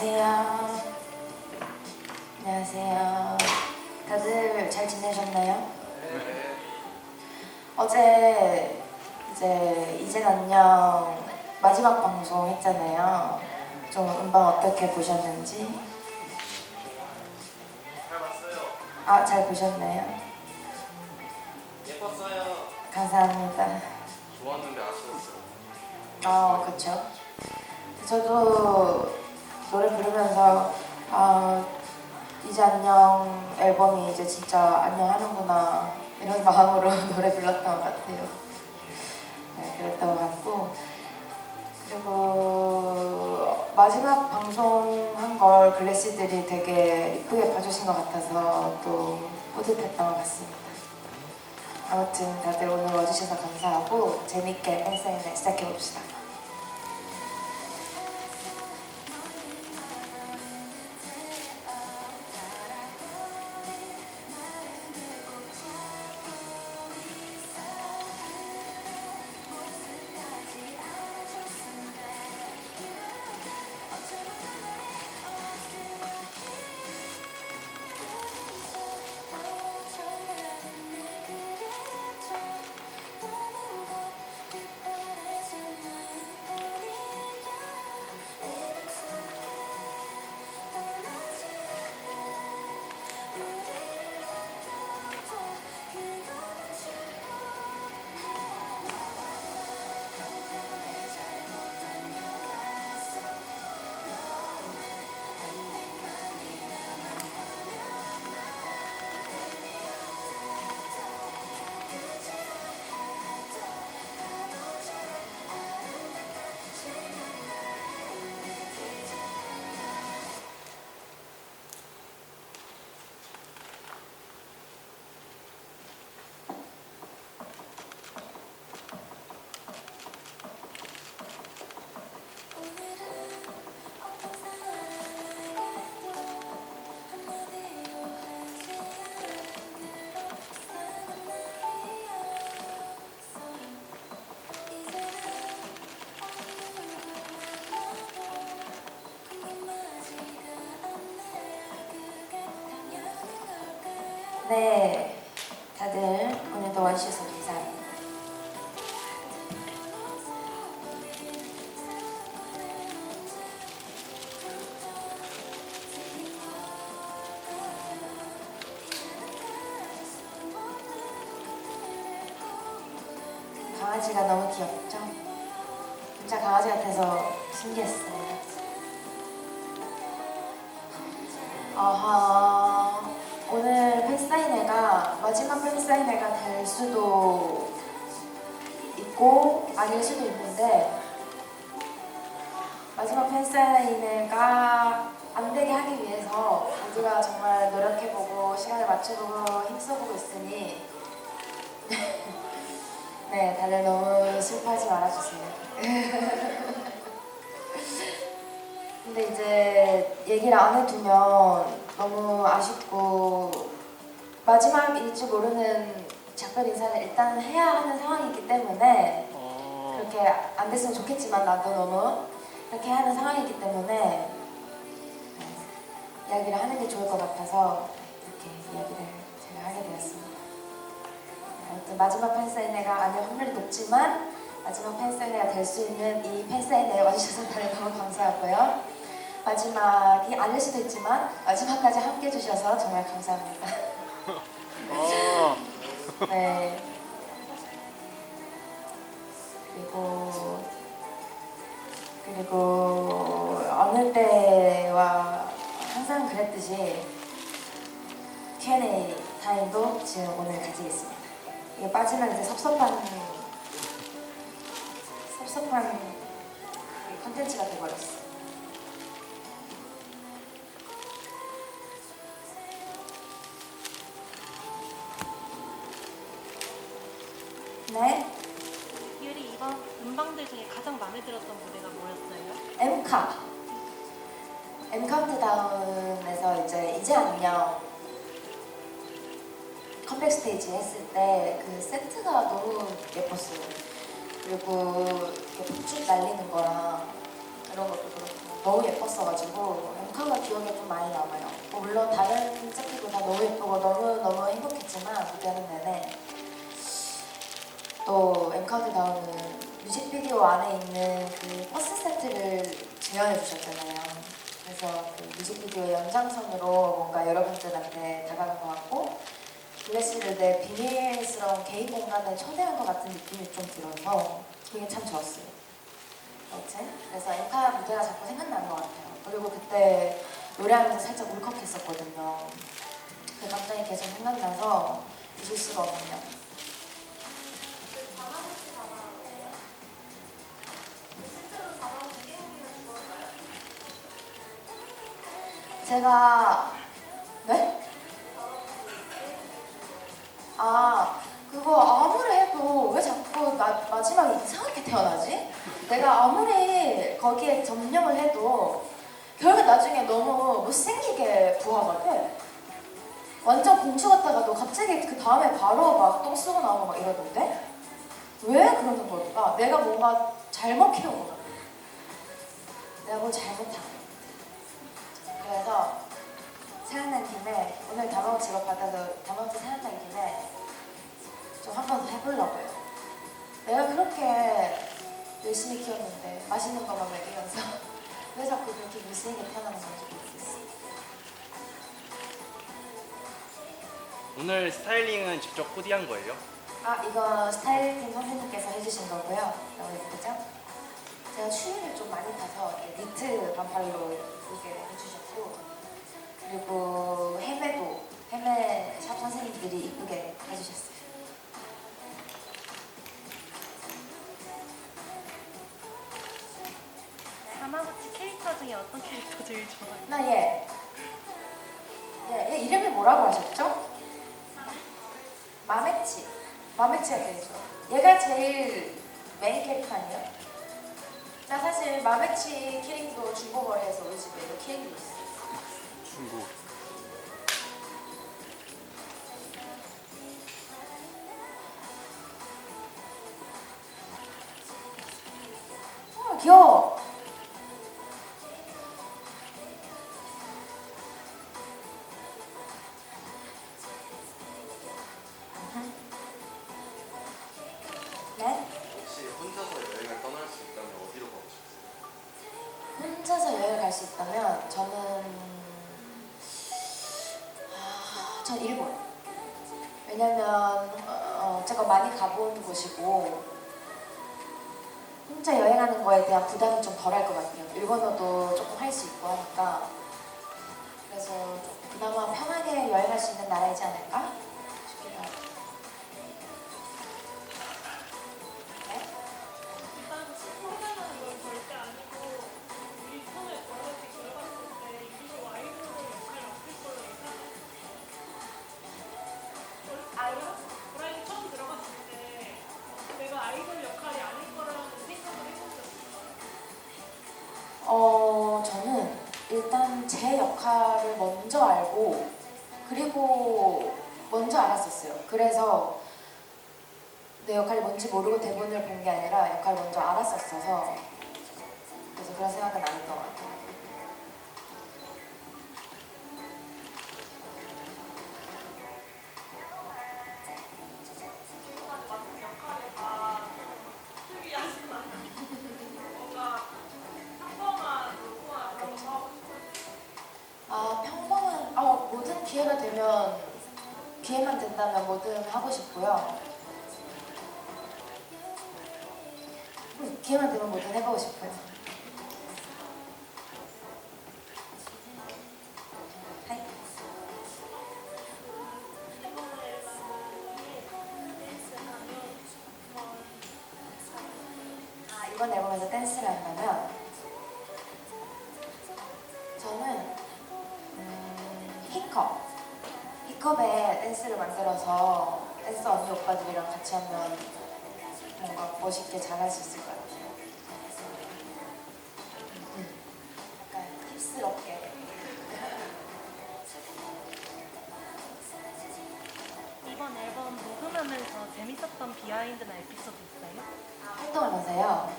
안녕하세요. 안녕하세요. 다들 잘 지내셨나요? 어제 이제 이젠 안녕 마지막 방송 했잖아요. 좀 음방 어떻게 보셨는지? 잘 봤어요. 아, 잘 보셨나요? 예뻤어요. 감사합니다. 좋았는데 아쉬웠어요. 아, 그쵸. 저도 노래 부르면서 아, 이제 안녕 앨범이 이제 진짜 안녕하는구나 이런 마음으로 노래 불렀던 것 같아요. 네, 그랬던 것 같고 그리고 마지막 방송한 걸 글래시들이 되게 이쁘게 봐주신 것 같아서 또 뿌듯했던 것 같습니다. 아무튼 다들 오늘 와주셔서 감사하고 재밌게 팬사인회 시작해봅시다. 네, 다들 오늘도 와주셔서 감사해요. 강아지가 너무 귀엽죠? 진짜 강아지 같아서 신기했어요. 아하, 마지막 팬사인회가 될 수도 있고 아닐 수도 있는데 마지막 팬사인회가 안 되게 하기 위해서 우리가 정말 노력해보고 시간을 맞춰보고 힘써보고 있으니 네 다들 너무 슬퍼하지 말아주세요. 근데 이제 얘기를 안 해두면 너무 아쉽고 마지막일지 모르는 작별 인사를 일단 해야 하는 상황이기 때문에 그렇게 안 됐으면 좋겠지만 나도 너무 그렇게 하는 상황이기 때문에 네, 이야기를 하는 게 좋을 것 같아서 이렇게 이야기를 제가 하게 되었습니다. 아무튼 마지막 팬사인회가 아닐 확률이 높지만 마지막 팬사인회가 될 수 있는 이 팬사인회에 와주셔서 다들 너무 감사하고요. 마지막이 아닐 수도 있지만 마지막까지 함께 해주셔서 정말 감사합니다. 네. 그리고 그리고 어느 때와 항상 그랬듯이 Q&A 타임도 지금 오늘 가지겠습니다. 이게 빠지면 이제 섭섭한 섭섭한 컨텐츠가 돼버렸어. 카운트다운에서 이제 이제 안녕 컴백 스테이지 했을 때 그 세트가 너무 예뻤어요. 그리고 이렇게 폭죽 날리는 거랑 이런 것도 그렇고 너무 예뻤어가지고 엠카가 기억에 좀 많이 남아요. 뭐 물론 다른 짝들도 다 너무 예쁘고 너무 너무 행복했지만 무대하는 내내 또 엠카운트다운은 뮤직비디오 안에 있는 그 버스 세트를 재현해 주셨잖아요. 그래서 그 뮤직비디오의 연장선으로 뭔가 여러분들한테 다가간 것 같고 블레스를 비밀스러운 개인 공간에 초대한 것 같은 느낌이 좀 들어서 그게 참 좋았어요. 여튼 그래서 엠카 무대가 자꾸 생각나는 것 같아요. 그리고 그때 노래하면서 살짝 울컥했었거든요. 그 감정이 계속 생각나서 잊을 수가 없네요. 제가 네? 아 그거 아무리 해도 왜 자꾸 마, 마지막에 이상하게 태어나지? 내가 아무리 거기에 점령을 해도 결국 나중에 너무 못생기게 부화가 돼. 완전 공주 같다가도 갑자기 그 다음에 바로 막 똥 쓰고 나오고 막 이러던데? 왜 그러는 걸까? 내가 뭔가 잘못 키운 거 같아. 내가 뭘 잘못한 거. 그래서 생각난 김에 오늘 다마고 직업 받아도 다마고 생각난 김에 좀 한 번 더 해보려고요. 내가 그렇게 열심히 키웠는데 맛있는 것만 먹이면서 왜 자꾸 그렇게 무시하게 태어나는 건지 모르겠어. 오늘 스타일링은 직접 코디한 거예요? 아 이거 스타일팀 선생님께서 해주신 거고요. 너무 예쁘죠? 제가 추위를 좀 많이 타서 이렇게 니트 반팔로 이렇게 해주셨고 그리고 헤매도 헤매 샵 선생님들이 이쁘게 해주셨어요. 다마고치 캐릭터 중에 어떤 캐릭터 제일 좋아해요? 나 얘. 얘, 얘 이름이 뭐라고 하셨죠? 마메치. 마메치가 좋아. 얘가 제일 메인 캐릭터 아니에요? 나 사실 마메치 키링도 중고거래에서 우리 집에 이거 키링도 있어. 중국. 가본 곳이고 혼자 여행하는 거에 대한 부담이 좀 덜할 것 같아요. 일본어도 조금 할 수 있고 하니까 그래서 좀 그나마 편하게 여행할 수 있는 나라이지 않을까 역할을 먼저 알았었어서 그래서 그런 생각은 안 했던 것 같아요. 아, 아, 모든 기회가 되면, 기회만 된다면 뭐든 하고 싶고요. 음, 기회만 되면 뭐든 해보고 싶어요. 뭔가 멋있게 잘할 수 있을 것 같아요. 음, 약간 힙스럽게 이번 앨범 녹음하면서 재밌었던 비하인드나 에피소드 있어요? 활동하면서요.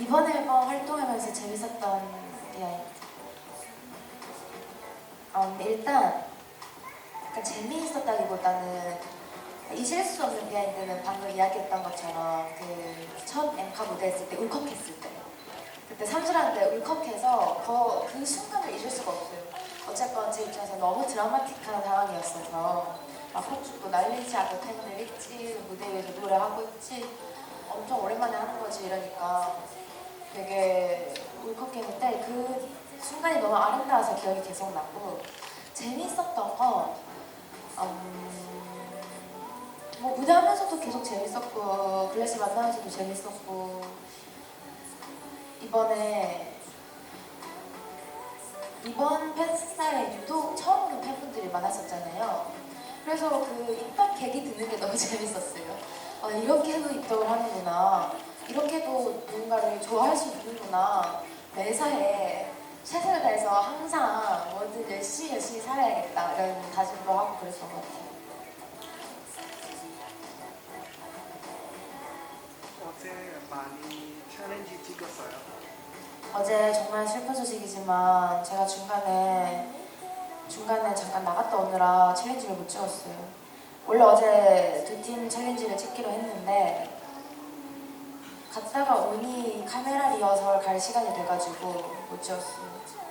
이번 앨범 활동하면서 재밌었던 비하인드. 어, 근데 일단 약간 재미있었다기보다는 잊을 수 없는 비하인드는 방금 이야기했던 것처럼 그 첫 엠카 무대 했을 때 울컥했을 때 그때 삼수라는데 울컥해서 더 그 순간을 잊을 수가 없어요. 어쨌건 제 입장에서 너무 드라마틱한 상황이었어서 막 폭죽도 날리지 않고 팬들 있지 무대 위에서 노래하고 있지 엄청 오랜만에 하는 거지 이러니까 되게 울컥했는데 그 순간이 너무 아름다워서 기억이 계속 나고 재밌었던 건 음, 뭐 무대 하면서도 계속 재밌었고 글래시 만나면서도 재밌었고 이번에 이번 팬사에 유독 처음 오는 팬분들이 많았었잖아요. 그래서 그 입덕 계기 듣는 게 너무 재밌었어요. 아, 이렇게 해도 입덕을 하는구나. 이렇게도 누군가를 좋아할 수 있는구나. 매사에 최선을 다해서 항상 뭐든 열심히 열심히 살아야겠다. 이런 다짐도 하고 그랬던 것 같아요. 어제 많이 챌린지 찍었어요. 어제 정말 슬픈 소식이지만 제가 중간에 중간에 잠깐 나갔다 오느라 챌린지를 못 찍었어요. 원래 어제 두 팀 챌린지를 찍기로 했는데 갔다가 오니 카메라 리허설 갈 시간이 돼가지고 못 찍었어요.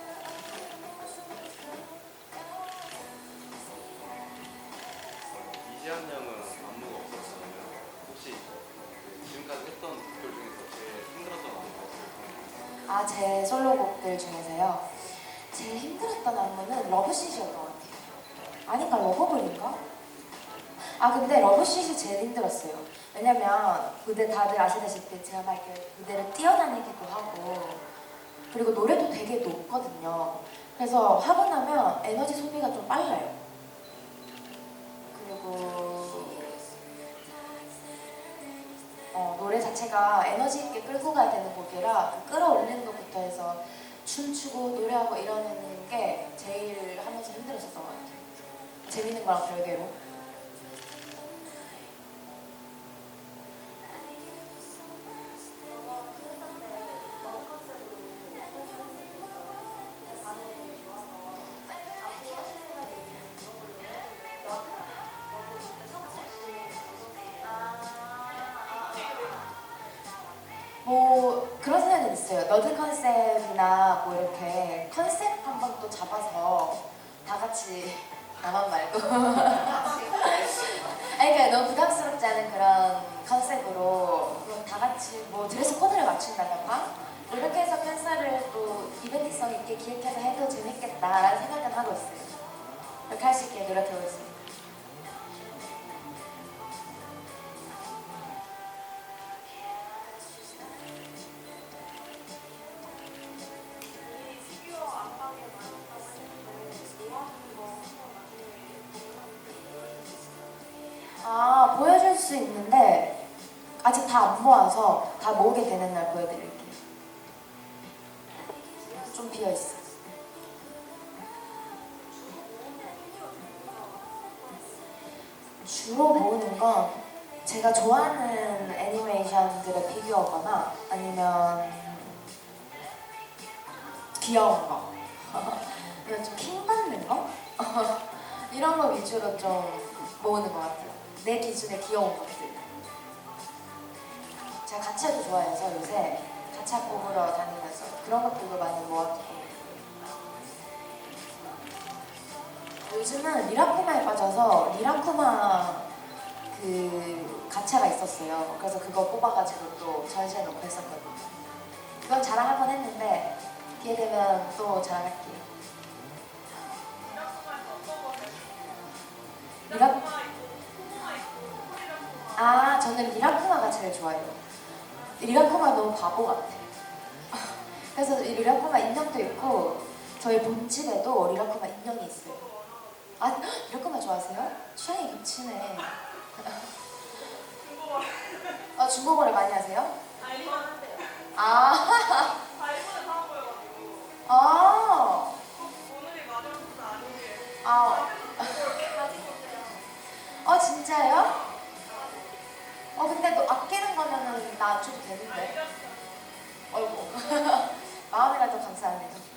곡들 중에서요. 제일 힘들었던 안무는 러브시시였던 것 같아요. 아닌가, 러버블인가? 아, 근데 러브시시 제일 힘들었어요. 왜냐면 무대 다들 아시다시피 제가 막 이렇게 무대를 뛰어다니기도 하고 그리고 노래도 되게 높거든요. 그래서 하고 나면 에너지 소비가 좀 빨라요. 그리고 어, 노래 자체가 에너지 있게 끌고 가야 되는 곡이라 그 끌어올리는 것부터 해서 춤추고 노래하고 이러는 게 제일 하면서 힘들었었던 것 같아요. 재밌는 거랑 별개로. 있게 노력하고 있습니다. 아 보여줄 수 있는데 아직 다 안 모아서 다 모으게 되는 날 보여드릴게요. 좀 비어 있어. 아니면 귀여운 거, 아니면 좀 킹받는 거 이런 거 위주로 좀 모으는 것 같아요. 내 기준에 귀여운 것들. 제가 가차도 좋아해서 요새 가차 뽑으러 다니면서 그런 것들도 많이 모았고 요즘은 리라쿠마에 빠져서 리라쿠마 그 가차가 있었어요. 그래서 그거 뽑아가지고 또 전시해 놓고 했었거든요. 그건 자랑할 뻔 했는데 기회 되면 또 자랑할게요. 리라 아 저는 리라쿠마가 제일 좋아요. 리라쿠마 너무 바보 같아. 그래서 이 리라쿠마 인형도 있고 저희 본집에도 리라쿠마 인형이 있어요. 아 헉, 리라쿠마 좋아하세요? 취향이 겹치네. 아 중고거래 많이 하세요? 아, 아, 아, 어 진짜요? 어 근데 너 아끼는 거면은 나 줘도 되는데. 어이구 마음이라도 감사하네요.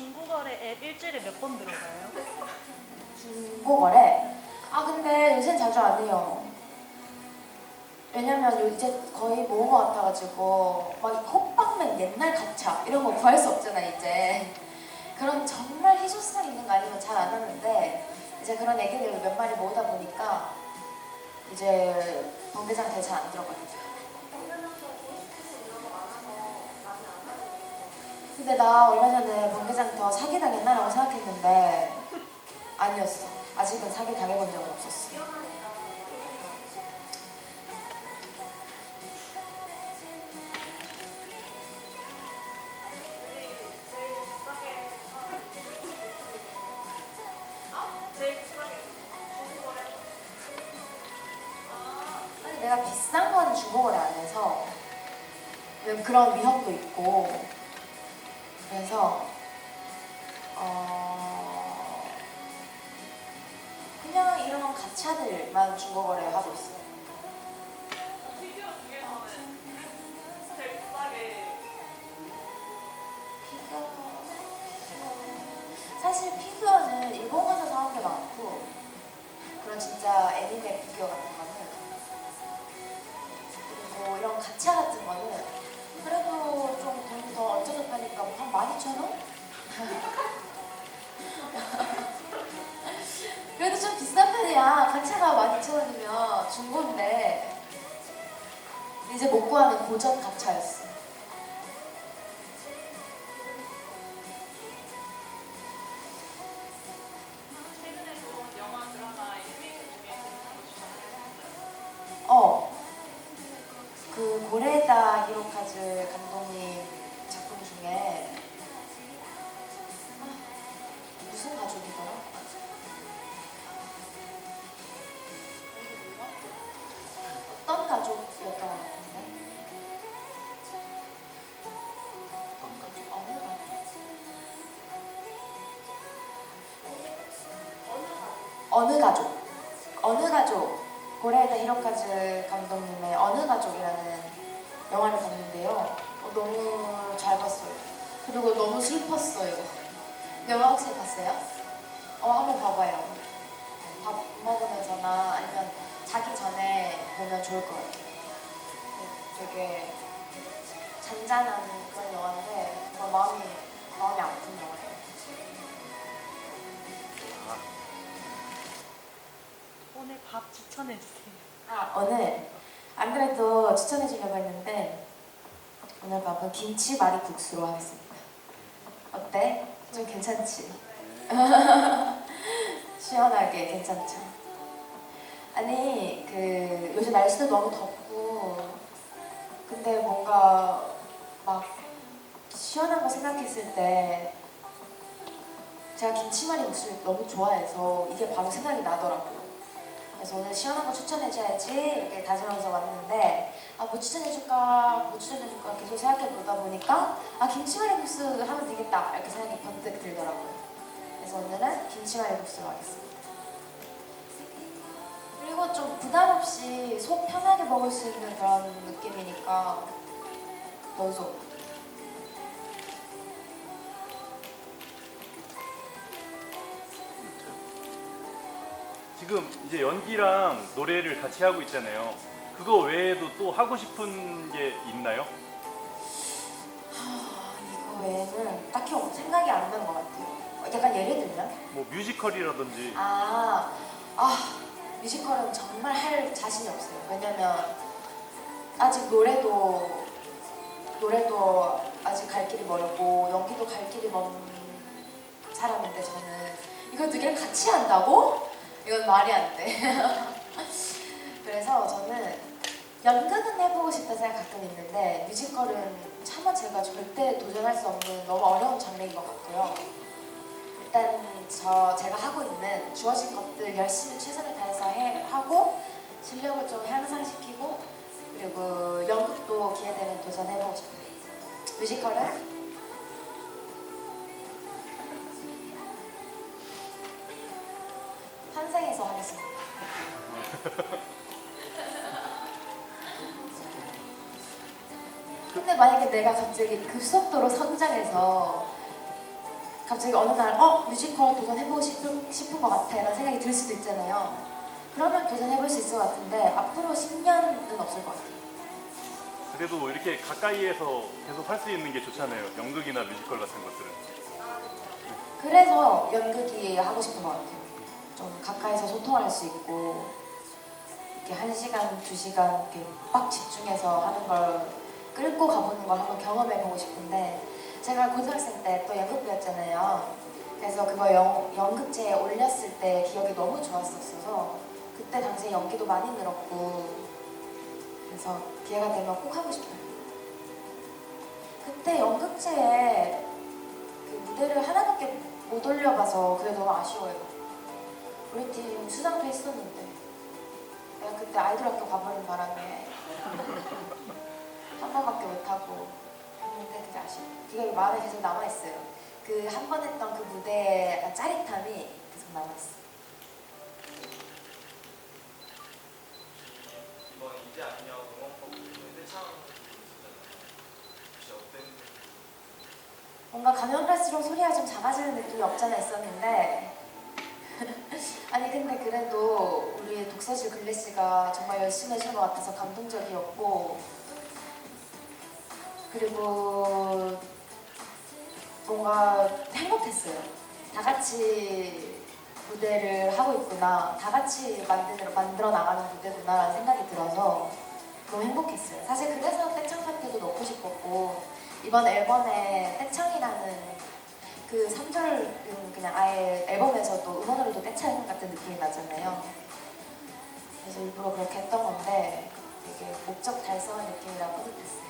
중국어래 앱 일주일에 몇 번 들어가요? 중국어래? 아 근데 요새 자주 안 해요. 왜냐면 요- 이제 거의 모은 것 같아가지고 막 호빵맨 옛날 가차 이런 거 구할 수 없잖아 이제. 그런 정말 희소성 있는 거 아니면 잘 안 하는데 이제 그런 애기들 몇 마리 모으다 보니까 이제 번개장 대잘 안 들어가요. 근데 나 얼마 전에 번개장 더 사기 당했나라고 생각했는데 아니었어. 아직은 사기 당해본 적은 없었어. 내가 비싼 건 중국어를 안 해서 그런 위협도 있고 그래서 어 그냥 이런 가차들만 중국어를 하고 있어요. 사실 피규어는 일본 가서 사온 게 많고 그런 진짜 애니메 피규어 같은 파니까 한 12,000원? 그래도 좀 비싼 편이야 가차가 12,000원이면 중고인데 이제 못 구하는 고전 가차였어 너무 잘 봤어요. 그리고 너무 슬펐어요. 영화 혹시 봤어요? 어, 한번 봐봐요. 밥 먹으면서나 아니면 자기 전에 보면 좋을 것 같아요. 되게 잔잔한 그런 영화인데 뭐 마음이 마음이 아픈 영화예요. 오늘 밥 추천해주세요. 아, 오늘 안 그래도 추천해 주려고 했는데 오늘 밥은 김치말이 국수로 하겠습니다. 어때? 좀 괜찮지? 시원하게 괜찮죠? 아니 그 요즘 날씨도 너무 덥고 근데 뭔가 막 시원한 거 생각했을 때 제가 김치말이 국수를 너무 좋아해서 이게 바로 생각이 나더라고요. 그래서 오늘 시원한 거 추천해줘야지 이렇게 다짐하면서 왔는데 아 뭐 추천해줄까 뭐 추천해줄까 계속 생각해 보다 보니까 아 김치말이 국수 하면 되겠다 이렇게 생각이 번뜩 들더라고요. 그래서 오늘은 김치말이 국수로 하겠습니다. 그리고 좀 부담 없이 속 편하게 먹을 수 있는 그런 느낌이니까 넣어 지금 이제 연기랑 노래를 같이 하고 있잖아요. 그거 외에도 또 하고 싶은 게 있나요? 아, 이거 외에는 딱히 생각이 안 나는 것 같아요 어, 약간 예를 들면 뭐 뮤지컬이라든지 아, 아 뮤지컬은 정말 할 자신이 없어요. 왜냐면 아직 노래도 노래도 아직 갈 길이 멀고 연기도 갈 길이 먼 사람인데 저는 이거 두 개를 같이 한다고? 이건 말이 안 돼. 그래서 저는 연극은 해보고 싶다 생각 가끔 있는데 뮤지컬은 차마 제가 절대 도전할 수 없는 너무 어려운 장르인 것 같고요. 일단 저 제가 하고 있는 주어진 것들 열심히 최선을 다해서 해, 하고 실력을 좀 향상시키고 그리고 연극도 기회되면 도전해보고 싶어요. 뮤지컬은 내가 갑자기 급속도로 성장해서 갑자기 어느 날 어? 뮤지컬 도전해보고 싶은, 싶은 것 같아 라는 생각이 들 수도 있잖아요 그러면 도전해볼 수 있을 것 같은데 앞으로 10년은 없을 것 같아요 그래도 이렇게 가까이에서 계속 할 수 있는 게 좋잖아요. 연극이나 뮤지컬 같은 것들은. 그래서 연극이 하고 싶은 것 같아요 좀 가까이서 소통할 수 있고 이렇게 한 시간, 두 시간 이렇게 빡 집중해서 하는 걸 끌고 가보는 걸 한번 경험해보고 싶은데 제가 고등학생 때 또 연극부였잖아요. 그래서 그거 연, 연극제에 올렸을 때 기억이 너무 좋았었어서 그때 당시에 연기도 많이 늘었고 그래서 기회가 되면 꼭 하고 싶어요. 그때 연극제에 그 무대를 하나밖에 못 올려봐서 그게 너무 아쉬워요. 우리 팀 수상도 했었는데 내가 그때 아이돌 학교 가버린 바람에 한 번밖에 못하고 했는데 되게 아쉬워. 그게 마음에 계속 남아있어요. 그 한 번 했던 그 무대의 짜릿함이 계속 남아있어요. 이번 이제 안녕 응원법 떼창 혹시 어땠는지 뭔가 가면 갈수록 소리가 좀 작아지는 느낌이 없잖아 있었는데 아니 근데 그래도 우리 독서실 글래 씨가 정말 열심히 해준 것 같아서 감동적이었고 그리고 뭔가 행복했어요. 다 같이 무대를 하고 있구나, 다 같이 만들어, 만들어 나가는 무대구나라는 생각이 들어서 너무 행복했어요. 사실 그래서 떼창 파트도 넣고 싶었고 이번 앨범에 떼창이라는 그 3절은 그냥 아예 앨범에서도 음원으로도 떼창 같은 느낌이 나잖아요. 그래서 일부러 그렇게 했던 건데 되게 목적 달성한 느낌이라 뿌듯했어요.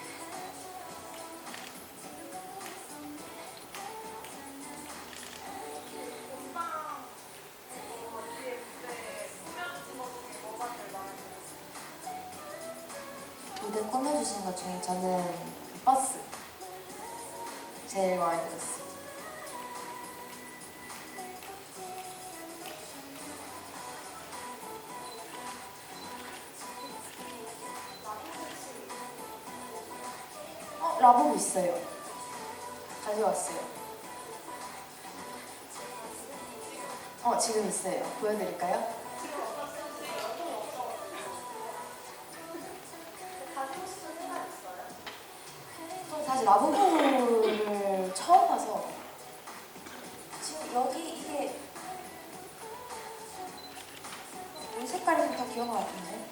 중에 저는 그 버스 제일 마음에 들었어요. 어, 라보고 있어요. 가져왔어요. 어, 지금 있어요. 보여드릴까요? 여기 이게 이 색깔이 귀여운 것 같은데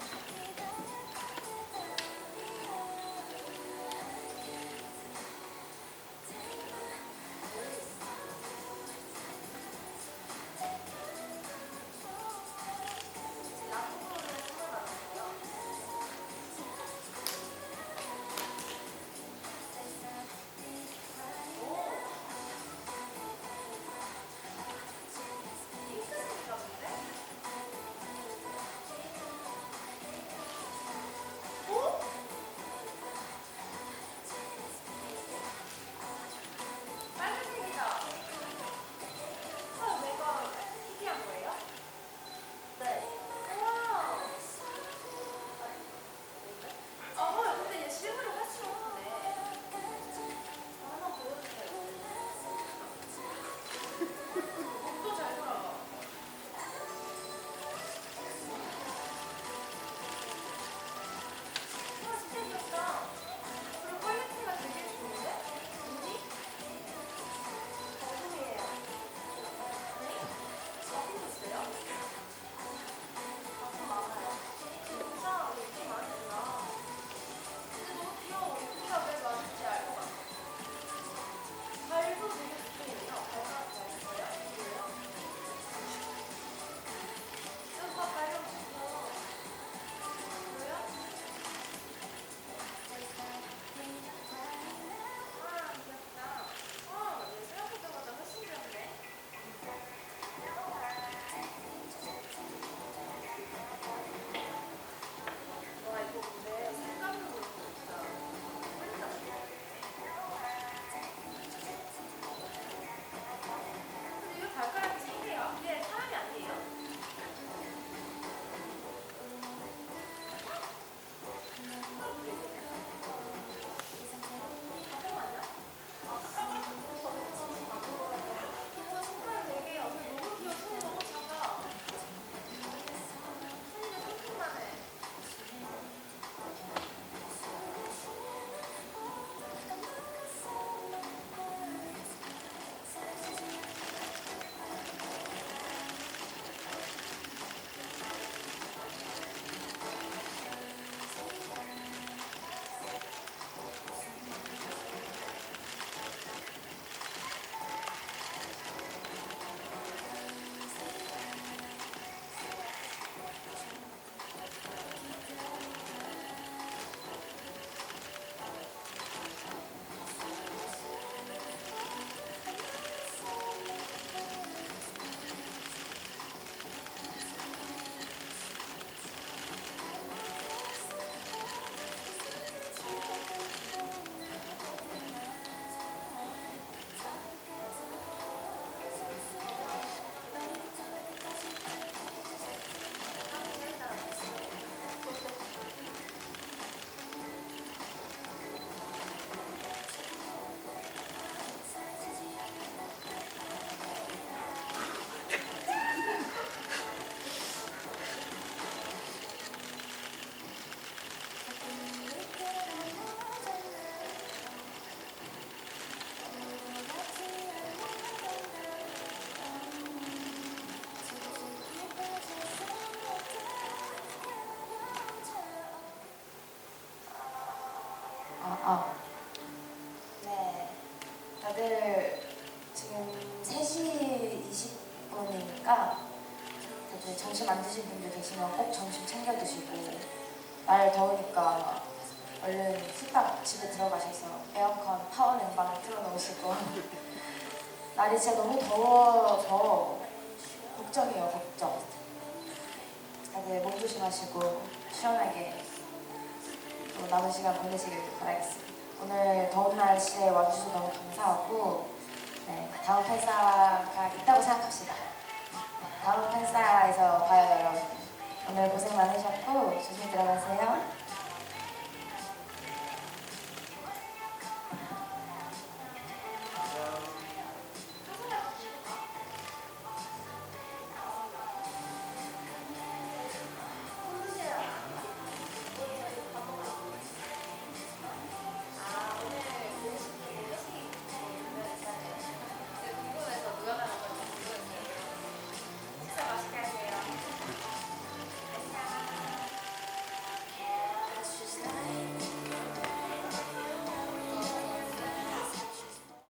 날이 진짜 너무 더워서 걱정이에요 걱정. 다들 몸 조심하시고 시원하게 또 남은 시간 보내시길 바라겠습니다. 오늘 더운 날씨에 와주셔서 너무 감사하고 네, 다음 팬사가 있다고 생각합시다. 네, 다음 팬사에서 봐요 여러분. 오늘 고생 많으셨고 조심히 들어가세요